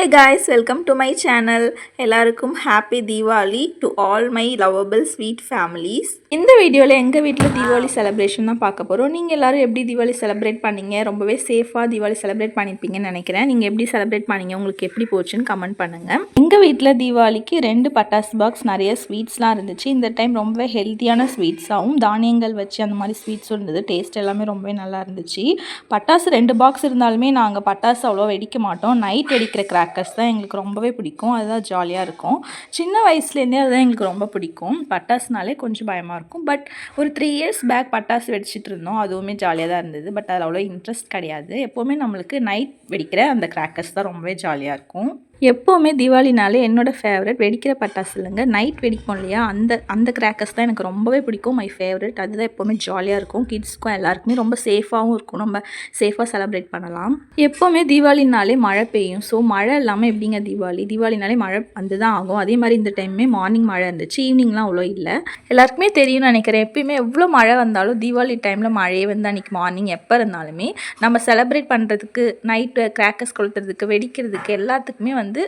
Hey guys welcome to my channel எல்லாருக்கும் happy Deepavali to all my lovable sweet families இந்த வீடியோவில் எங்கள் வீட்டில் தீபாவளி செலிப்ரேஷன் தான் பார்க்க போகிறோம் நீங்கள் எல்லாரும் எப்படி தீபாவளி செலிப்ரேட் பண்ணீங்க? ரொம்பவே சேஃபாக தீபாவளி செலிப்ரேட் பண்ணியிருப்பீங்கன்னு நினைக்கிறேன். நீங்கள் எப்படி செலிப்ரேட் பண்ணீங்க? உங்களுக்கு எப்படி போச்சுன்னு கமெண்ட் பண்ணுங்கள் எங்கள் வீட்டில் தீபாவளிக்கு ரெண்டு பட்டாசு பாக்ஸ் நிறைய ஸ்வீட்ஸ்லாம் இருந்துச்சு. இந்த டைம் ரொம்பவே ஹெல்த்தியான ஸ்வீட்ஸாகவும் தானியங்கள் வச்சு அந்த மாதிரி ஸ்வீட்ஸும் இருந்தது. டேஸ்ட் எல்லாமே ரொம்பவே நல்லா இருந்துச்சு. பட்டாசு ரெண்டு பாக்ஸ் இருந்தாலுமே நாங்கள் பட்டாசு அவ்வளோ வெடிக்க மாட்டோம். நைட் வெடிக்கிற கிராக்கர்ஸ் தான் எங்களுக்கு ரொம்பவே பிடிக்கும். அதுதான் ஜாலியாக இருக்கும். சின்ன வயசுலேருந்தே அதுதான் எங்களுக்கு ரொம்ப பிடிக்கும். பட்டாசுனாலே கொஞ்சம் பயமாக இருக்கும். பட் ஒரு த்ரீ இயர்ஸ் பேக் பட்டாசு வெடிச்சிட்டு இருந்தோம். அதுவுமே ஜாலியாக தான் இருந்தது. பட் அதில் அவ்வளோ இன்ட்ரெஸ்ட் கிடையாது. எப்போவுமே நம்மளுக்கு நைட் வெடிக்கிற அந்த கிராக்கர்ஸ் தான் ரொம்பவே ஜாலியாக இருக்கும். எப்போவுமே தீபாவளினாலே என்னோடய ஃபேவரட் வெடிக்கிற பட்டாசு இல்லைங்க நைட் வெடிப்போம் இல்லையா? அந்த அந்த கிராக்கர்ஸ் தான் எனக்கு ரொம்பவே பிடிக்கும். மை ஃபேவரட் அதுதான் எப்போவுமே ஜாலியாக இருக்கும். கிட்ஸ்க்கும் எல்லாருக்குமே ரொம்ப சேஃபாகவும் இருக்கும். நம்ம சேஃபாக செலப்ரேட் பண்ணலாம். எப்போவுமே தீபாவளினாலே மழை பெய்யும். ஸோ மழை இல்லாமல் எப்படிங்க தீபாவளி? தீபாவளினாலே மழை வந்து தான் ஆகும். அதே மாதிரி இந்த டைமே மார்னிங் மழை இருந்துச்சு. ஈவினிங்லாம் அவ்வளோ இல்லை. எல்லாருக்குமே தெரியும்னு நினைக்கிறேன். எப்பயுமே எவ்வளோ மழை வந்தாலும் தீபாவளி டைமில் மழையே வந்து அன்றைக்கி மார்னிங் எப்போ இருந்தாலுமே நம்ம செலப்ரேட் பண்ணுறதுக்கு நைட்டு கிராக்கர்ஸ் கொளுத்துறதுக்கு வெடிக்கிறதுக்கு எல்லாத்துக்குமே வந்து வந்து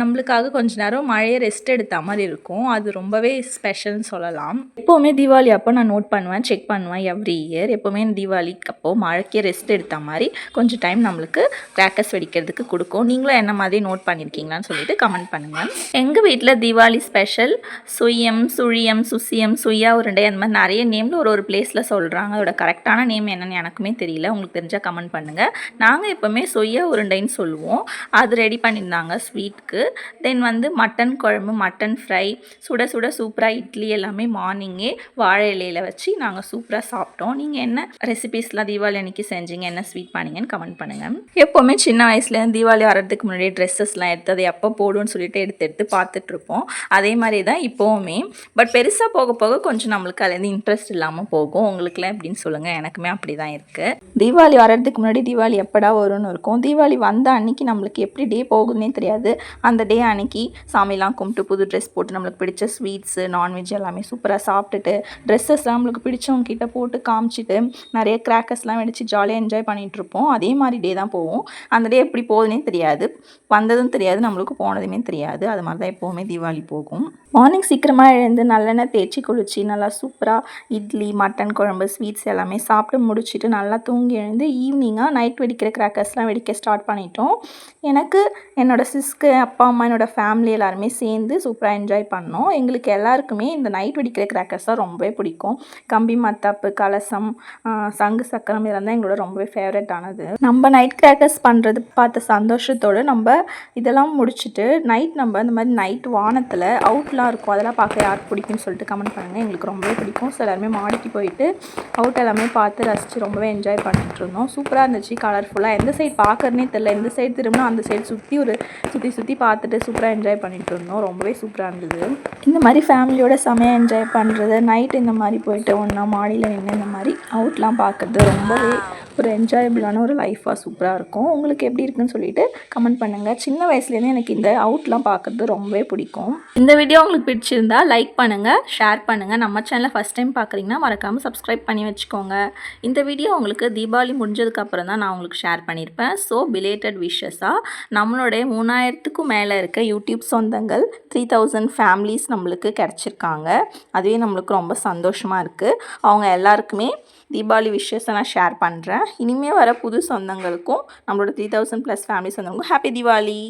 நம்மளுக்காக கொஞ்ச நேரம் மழையை ரெஸ்ட் எடுத்த மாதிரி இருக்கும். அது ரொம்பவே ஸ்பெஷல்னு சொல்லலாம். எப்போவுமே தீபாவளி அப்போ நான் நோட் பண்ணுவேன் செக் பண்ணுவேன் எவ்ரி இயர் எப்போவுமே தீபாவளிக்கு அப்போ மழைக்கே ரெஸ்ட் எடுத்த மாதிரி கொஞ்சம் டைம் நம்மளுக்கு கிராக்கர்ஸ் வெடிக்கிறதுக்கு கொடுக்கும். நீங்களும் என்ன மாதிரி நோட் பண்ணியிருக்கீங்களான்னு சொல்லிட்டு கமெண்ட் பண்ணுங்கள் எங்கள் வீட்டில் தீபாவளி ஸ்பெஷல் சுயம் சுழியம் சுசியம் சுயா உருண்டை அந்த மாதிரி நிறைய நேமில் ஒரு ஒரு பிளேஸில் சொல்கிறாங்க அதோட கரெக்டான நேம் என்னன்னு எனக்குமே தெரியல. உங்களுக்கு தெரிஞ்சால் கமெண்ட் பண்ணுங்கள் நாங்கள் எப்போவுமே சொய்யா உருண்டைன்னு சொல்லுவோம். அது ரெடி பண்ணியிருந்தாங்க ஸ்வீட்க்கு தென் வந்து மட்டன் குழம்பு மட்டன் ஃப்ரை சுட சுட சூப்பராக இட்லி எல்லாமே மார்னிங்கே வாழை இலையில் வச்சு நாங்கள் சூப்பராக சாப்பிட்டோம். நீங்கள் என்ன ரெசிபீஸ்லாம் தீபாவளி அன்றைக்கி செஞ்சீங்க என்ன ஸ்வீட் பண்ணீங்கன்னு கமெண்ட் பண்ணுங்கள் எப்போவுமே சின்ன வயசுலேருந்து தீபாவளி வர்றதுக்கு முன்னாடியே ட்ரெஸ்ஸஸ்லாம் எடுத்து அதை எப்போ போடுன்னு சொல்லிட்டு எடுத்து எடுத்து பார்த்துட்ருப்போம் அதே மாதிரி தான் இப்போவுமே. பட் பெருசாக போக போக கொஞ்சம் நம்மளுக்கு அதுலேருந்து இன்ட்ரெஸ்ட் இல்லாமல் போகும். உங்களுக்குலாம் எப்படின்னு சொல்லுங்கள் எனக்குமே அப்படி தான் இருக்குது தீபாவளி வர்றதுக்கு முன்னாடி தீபாவளி எப்படா வரும்னு இருக்கும். தீபாவளி வந்த அன்னைக்கு நம்மளுக்கு எப்படி டே போகுதுன்னே தெரியாது. அந்த டே அன்னைக்கு சாமிலாம் கும்பிட்டு புது ட்ரெஸ் போட்டு நம்மளுக்கு பிடிச்ச ஸ்வீட்ஸு நான்வெஜ் எல்லாமே சூப்பராக சாப்பிட்டுட்டு ட்ரெஸ்ஸஸ்லாம் நம்மளுக்கு பிடிச்சவங்க கிட்ட போட்டு காமிச்சிட்டு நிறைய கிராக்கர்ஸ்லாம் வெடிச்சு ஜாலியாக என்ஜாய் பண்ணிகிட்டு இருப்போம். அதே மாதிரி டே தான் போவோம். அந்த டே எப்படி போகுதுனே தெரியாது. வந்ததும் தெரியாது நம்மளுக்கு போனதுமே தெரியாது. அது மாதிரி தான் எப்போவுமே தீபாவளி போகும். மார்னிங் சீக்கிரமாக எழுந்து நல்லெண்ணெய் தேய்ச்சி குளிச்சு நல்லா சூப்பராக இட்லி மட்டன் குழம்பு ஸ்வீட்ஸ் எல்லாமே சாப்பிட்டு முடிச்சுட்டு நல்லா தூங்கி எழுந்து ஈவினிங்காக நைட் வெடிக்கிற கிராக்கர்ஸ்லாம் வெடிக்க ஸ்டார்ட் பண்ணிட்டோம். எனக்கு என்னோடய சிஸ்க்கு அப்பா அம்மா என்னோடய ஃபேமிலி எல்லாருமே சேர்ந்து சூப்பராக என்ஜாய் பண்ணோம். எங்களுக்கு எல்லாருக்குமே இந்த நைட் வெடிக்கிற கிராக்கர்ஸ் தான் ரொம்பவே பிடிக்கும். கம்பி மத்தாப்பு கலசம் சங்கு சக்கரம் இதெல்லாம் தான் எங்களோட ரொம்பவே ஃபேவரட்டானது நம்ம நைட் கிராக்கர்ஸ் பண்ணுறது பார்த்த சந்தோஷத்தோடு நம்ம இதெல்லாம் முடிச்சுட்டு நைட் நம்ம இந்த மாதிரி நைட் வானத்தில் அவுட்லாம் இருக்கும். அதெல்லாம் பார்க்க யாருக்கு பிடிக்கும்னு சொல்லிட்டு கமெண்ட் பண்ணுங்கள் எங்களுக்கு ரொம்பவே பிடிக்கும். ஸோ எல்லாருமே மாடிக்கு போயிட்டு அவுட் எல்லாமே பார்த்து ரசித்து ரொம்பவே என்ஜாய் பண்ணிட்டு இருந்தோம். சூப்பராக இருந்துச்சு கலர்ஃபுல்லாக எந்த சைடு பார்க்குறனே தெரில எந்த சைடு திரும்பினா அந்த சைடு சுற்றி ஒரு சுற்றி சுற்றி பார்த்துட்டு சூப்பராக என்ஜாய் பண்ணிட்டு இருந்தோம். ரொம்பவே சூப்பராக இருந்தது. இந்த மாதிரி ஃபேமிலியோட செமையாக என்ஜாய் பண்ணுறது நைட் இந்த மாதிரி போயிட்டு ஒன்றா மாடியில் நின்று இந்த மாதிரி அவுட்லாம் பார்க்குறது ரொம்பவே ஒரு என்ஜாயபிளான ஒரு லைஃபாக சூப்பராக இருக்கும். உங்களுக்கு எப்படி இருக்குன்னு சொல்லிட்டு கமெண்ட் பண்ணுங்கள் சின்ன வயசுலேருந்து எனக்கு இந்த அவுட்லாம் பார்க்குறது ரொம்பவே பிடிக்கும். இந்த வீடியோ உங்களுக்கு பிடிச்சிருந்தா லைக் பண்ணுங்கள் ஷேர் பண்ணுங்கள் நம்ம சேனலை ஃபஸ்ட் டைம் பார்க்குறீங்கன்னா மறக்காமல் சப்ஸ்கிரைப் பண்ணி வச்சுக்கோங்க. இந்த வீடியோ உங்களுக்கு தீபாவளி முடிஞ்சதுக்கப்புறம் தான் நான் உங்களுக்கு ஷேர் பண்ணியிருப்பேன் ஸோ பிலேட்டட் விஷஸாக நம்மளுடைய மூணாயிரத்துக்கும் மேலே இருக்க யூடியூப் சொந்தங்கள் த்ரீ தௌசண்ட் ஃபேமிலிஸ் நம்மளுக்கு கிடச்சிருக்காங்க. அதுவே நம்மளுக்கு ரொம்ப சந்தோஷமாக இருக்குது அவங்க எல்லாருக்குமே தீபாவளி விஷயஸை நான் ஷேர் பண்ணுறேன் இனிமேல் வர புது சொந்தங்களுக்கும் நம்மளோட த்ரீ தௌசண்ட் ப்ளஸ் ஃபேமிலி சொந்தங்களுக்கும் ஹாப்பி தீபாவளி!